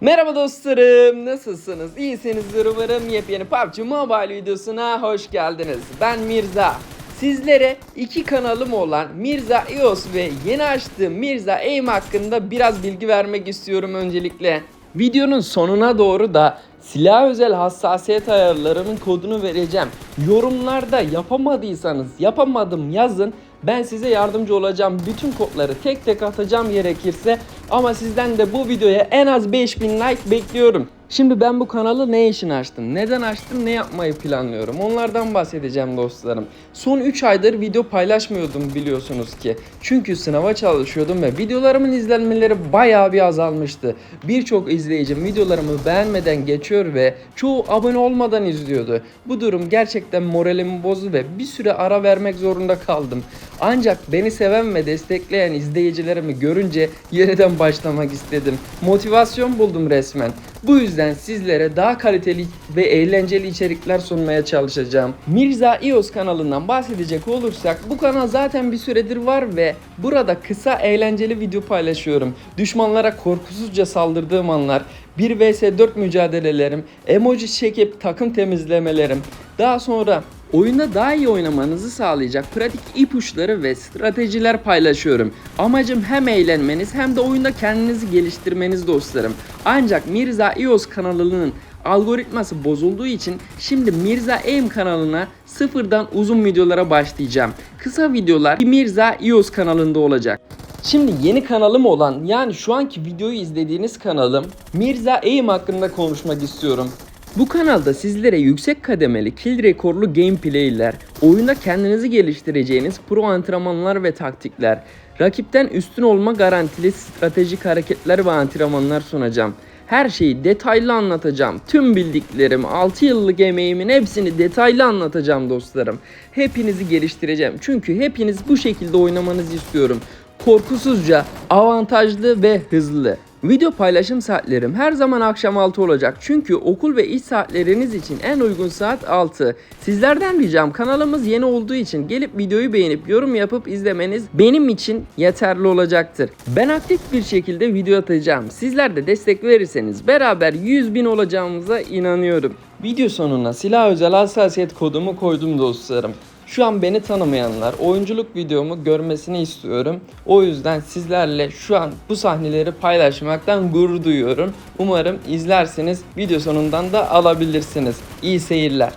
Merhaba dostlarım, nasılsınız? İyisinizdir umarım. Yepyeni PUBG Mobile videosuna hoş geldiniz. Ben Mirza. Sizlere iki kanalım olan Mirza EOS ve yeni açtığım Mirza Aim hakkında biraz bilgi vermek istiyorum öncelikle. Videonun sonuna doğru da silah özel hassasiyet ayarlarının kodunu vereceğim. Yorumlarda yapamadıysanız yapamadım yazın. Ben size yardımcı olacağım. Bütün kodları tek tek atacağım gerekirse. Ama sizden de bu videoya en az 5000 like bekliyorum. Şimdi ben bu kanalı ne için açtım? Neden açtım? Ne yapmayı planlıyorum? Onlardan bahsedeceğim dostlarım. Son 3 aydır video paylaşmıyordum biliyorsunuz ki. Çünkü sınava çalışıyordum ve videolarımın izlenmeleri bayağı bir azalmıştı. Birçok izleyicim videolarımı beğenmeden geçiyor ve çoğu abone olmadan izliyordu. Bu durum gerçekten moralimi bozdu ve bir süre ara vermek zorunda kaldım. Ancak beni seven ve destekleyen izleyicilerimi görünce yeniden başlamak istedim. Motivasyon buldum resmen. Bu yüzden sizlere daha kaliteli ve eğlenceli içerikler sunmaya çalışacağım. Mirza EOS kanalından bahsedecek olursak bu kanal zaten bir süredir var ve burada kısa eğlenceli video paylaşıyorum. Düşmanlara korkusuzca saldırdığım anlar, 1 vs 4 mücadelelerim, emoji çekip takım temizlemelerim. Daha sonra Oyunda daha iyi oynamanızı sağlayacak pratik ipuçları ve stratejiler paylaşıyorum. Amacım hem eğlenmeniz hem de oyunda kendinizi geliştirmeniz dostlarım. Ancak Mirza EOS kanalının algoritması bozulduğu için şimdi Mirza Aim kanalına sıfırdan uzun videolara başlayacağım. Kısa videolar Mirza EOS kanalında olacak. Şimdi yeni kanalım olan yani şu anki videoyu izlediğiniz kanalım Mirza Aim hakkında konuşmak istiyorum. Bu kanalda sizlere yüksek kademeli kill rekorlu gameplayler, oyunda kendinizi geliştireceğiniz pro antrenmanlar ve taktikler, rakipten üstün olma garantili stratejik hareketler ve antrenmanlar sunacağım. Her şeyi detaylı anlatacağım. Tüm bildiklerim, 6 yıllık emeğimin hepsini detaylı anlatacağım dostlarım. Hepinizi geliştireceğim. Çünkü hepiniz bu şekilde oynamanızı istiyorum korkusuzca, avantajlı ve hızlı. Video paylaşım saatlerim her zaman akşam 6 olacak. Çünkü okul ve iş saatleriniz için en uygun saat 6. Sizlerden ricam kanalımız yeni olduğu için gelip videoyu beğenip yorum yapıp izlemeniz benim için yeterli olacaktır. Ben aktif bir şekilde video atacağım. Sizler de destek verirseniz beraber 100 bin olacağımıza inanıyorum. Video sonuna silah özel hassasiyet kodumu koydum dostlarım. Şu an beni tanımayanlar oyunculuk videomu görmesini istiyorum. O yüzden sizlerle şu an bu sahneleri paylaşmaktan gurur duyuyorum. Umarım izlersiniz. Video sonundan da alabilirsiniz. İyi seyirler.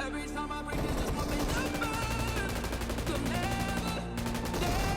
Every time I break, it's just. So never, never, never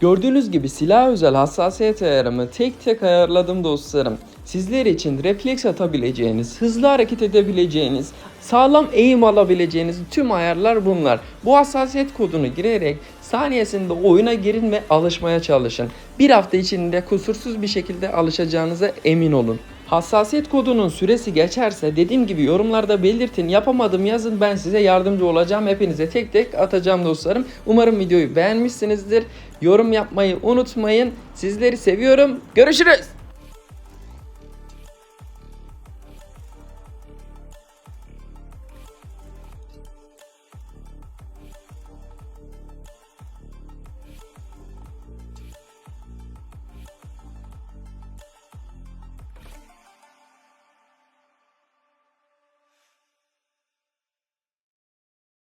Gördüğünüz gibi silah özel hassasiyet ayarımı tek tek ayarladım dostlarım. Sizler için refleks atabileceğiniz, hızlı hareket edebileceğiniz, sağlam eğim alabileceğiniz tüm ayarlar bunlar. Bu hassasiyet kodunu girerek saniyesinde oyuna girin ve alışmaya çalışın. Bir hafta içinde kusursuz bir şekilde alışacağınıza emin olun. Hassasiyet kodunun süresi geçerse dediğim gibi yorumlarda belirtin. Yapamadım yazın ben size yardımcı olacağım. Hepinize tek tek atacağım dostlarım. Umarım videoyu beğenmişsinizdir. Yorum yapmayı unutmayın. Sizleri seviyorum. Görüşürüz.